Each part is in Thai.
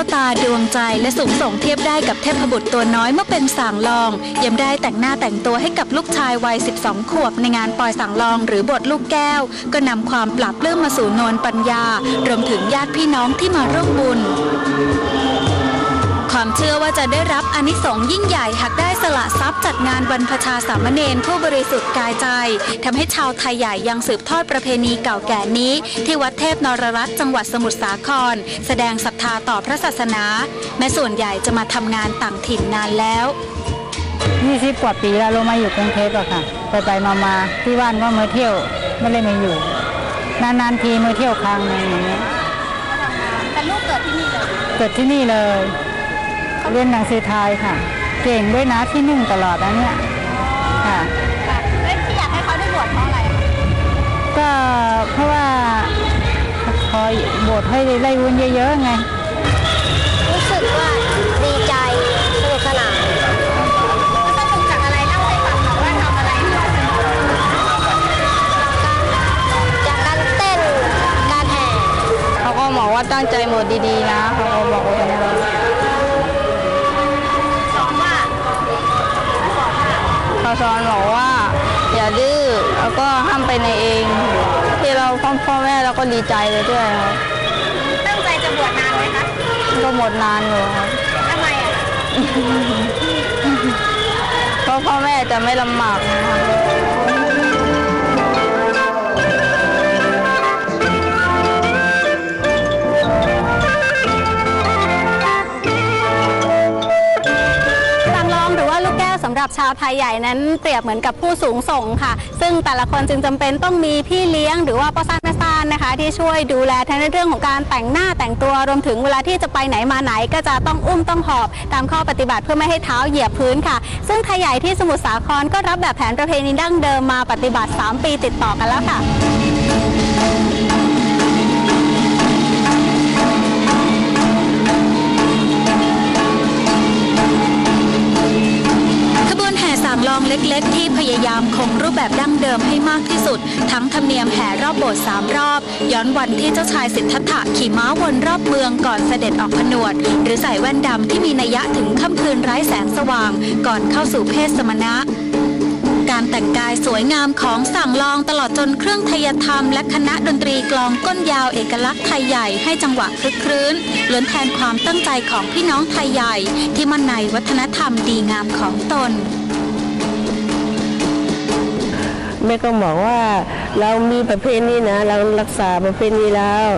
วตาดวงใจและสูงส่งเทียบได้กับเทพบุตรตัวน้อยเมื่อเป็นสางลองยังได้แต่งหน้าแต่งตัวให้กับลูกชายวัย 12 ขวบในงานปล่อยสางลองหรือบทลูกแก้ว ก็นำความปรับเลื่อมมาสู่นวลปัญญารวมถึงญาติพี่น้องที่มาร่วมบุญ ความเชื่อว่าจะได้รับอานิสงส์ยิ่งใหญ่หากได้สละทรัพย์จัดงานวันพชาสามเณรผู้บริสุทธิ์กายใจทำให้ชาวไทยใหญ่ยังสืบทอดประเพณีเก่าแก่นี้ ที่วัดเทพนรรัตน์จังหวัดสมุทรสาคร แสดงศรัทธาต่อพระศาสนา แม้ส่วนใหญ่จะมาทำงานต่างถิ่นนานแล้ว20กว่าปีแล้วลงมาอยู่กรุงเทพอะค่ะ ไปไปมามาที่บ้านก็มาเที่ยวไม่ได้มาอยู่ นานๆทีมาเที่ยวครั้งหนึงอย่างเงี้ยแต่ลูกเกิดที่นี่เลยเกิดที่นี่เลย เรียนหนังสือไทยค่ะ เก่งด้วยนะที่หนึ่งตลอดนะเนี่ยค่ะค่ะแล้วที่อยากให้เขาได้บวชเพราะอะไรอะคะก็เพราะว่าคอยบทให้ได้วุ้นเยอะๆไง รู้สึกว่าดีใจสนุกสนานสนุกจากอะไรเล่าให้ฟังหน่อยว่าทำอะไรที่ว่าสนุกจากการเต้นการแห่เขาก็บอกว่าตั้งใจหมดดีๆนะเขาก็บอกว่าอย่างนี้ส เขาสอนบอกว่า อย่าดื้อแล้วก็ห้ามไปในเอง ที่เราพ่อพ่อแม่เราก็ดีใจเลยด้วยครับตั้งใจจะบวชนานไหมคะก็หมดนานอยู่ครับทำไมอะเพราะพ่อแม่จะไม่ลำบากนะครับ รือว่าลูกแก้วสำหรับชาวไทยใหญ่นั้นเปรียบเหมือนกับผู้สูงส่งค่ะ ซึ่งแต่ละคนจึงจำเป็นต้องมีพี่เลี้ยงหรือว่าป้าซ่านแม่ซ่านนะคะ ที่ช่วยดูแลทั้งในเรื่องของการแต่งหน้าแต่งตัวรวมถึงเวลาที่จะไปไหนมาไหน ก็จะต้องอุ้มต้องหอบ ตามข้อปฏิบัติเพื่อไม่ให้เท้าเหยียบพื้นค่ะ ซึ่งไทยใหญ่ที่สมุทรสาครก็รับแบบแผนประเพณีดั้งเดิมมาปฏิบัติ 3 ปีติดต่อกันแล้วค่ะางลองเล็กๆที่พยายามคงรูปแบบดั้งเดิมให้มากที่สุด ทั้งธรรมเนียมแห่รอบโบสถ์สามรอบ ย้อนวันที่เจ้าชายสิทธัตถะขี่ม้าวนรอบเมืองก่อนเสด็จออกผนวด หรือใส่แว่นดำที่มีนัยยะถึงค่ำคืนไร้แสงสว่าง ก่อนเข้าสู่เพศสมณะการแต่งกายสวยงามของสั่งลองตลอดจนเครื่องทยธรรม และคณะดนตรีกลองก้นยาวเอกลักษณ์ไทยใหญ่ให้จังหวะคลึกครื้นล้วนแทนความตั้งใจของพี่น้องไทยใหญ่ ที่มั่นในวัฒนธรรมดีงามของตน แม่ก็บอกว่าเรามีประเพณีนะ เรารักษาประเพณีแล้ว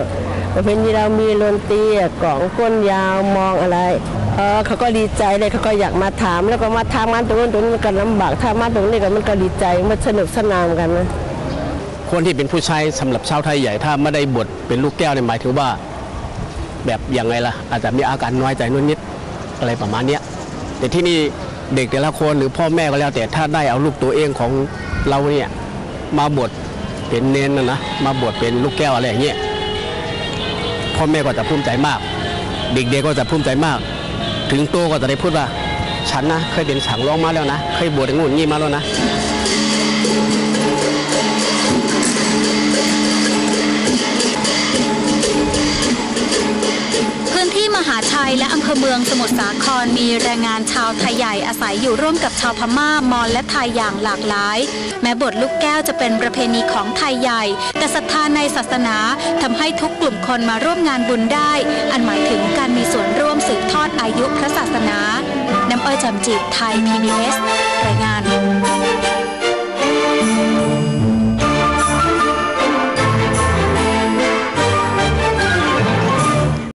ประเพณีเรามีดนตีกล่องก้นยาวมองอะไรเออเขาก็ดีใจเลยเขาก็อยากมาถามแล้วก็มาทำงานตรงนู้นตรงนี้มันก็ลำบากทำงานตรงนี้ก็มันก็ดีใจมันสนุกสนานกันนะคนที่เป็นผู้ใช้สำหรับชาวไทยใหญ่ถ้าไม่ได้บวชเป็นลูกแก้วเนี่ยหมายถึงว่า แบบยังไงล่ะ อาจจะมีอาการน้อยใจนุ่นนิดอะไรประมาณเนี้ยแต่ที่นี่เด็กแต่ละคนหรือพ่อแม่ก็แล้วแต่ถ้าได้เอาลูกตัวเองของเราเนี่ย มาบวชเป็นเนนนะนะมาบวชเป็นลูกแก้วอะไรอย่างเงี้ยพ่อแม่ก็จะภูมิใจมาก เด็กๆก็จะภูมิใจมาก ถึงโตก็จะได้พูดว่า ฉันนะ เคยเป็นสังร้องมาแล้วนะ เคยบวชในงูนงี้มาแล้วนะ ภอเมืองสมุทรสาครมีแรงงานชาวไทยใหญ่อาศัยอยู่ร่วมกับชาวพม่า มอญและไทยอย่างหลากหลาย แม้บทลูกแก้วจะเป็นประเพณีของไทยใหญ่ แต่ศรัทธาในศาสนาทำให้ทุกกลุ่มคนมาร่วมงานบุญได้ อันหมายถึงการมีส่วนร่วมสืบทอดอายุพระศาสนา น้ำอ้อยจำจิตไทย PBS รายงาน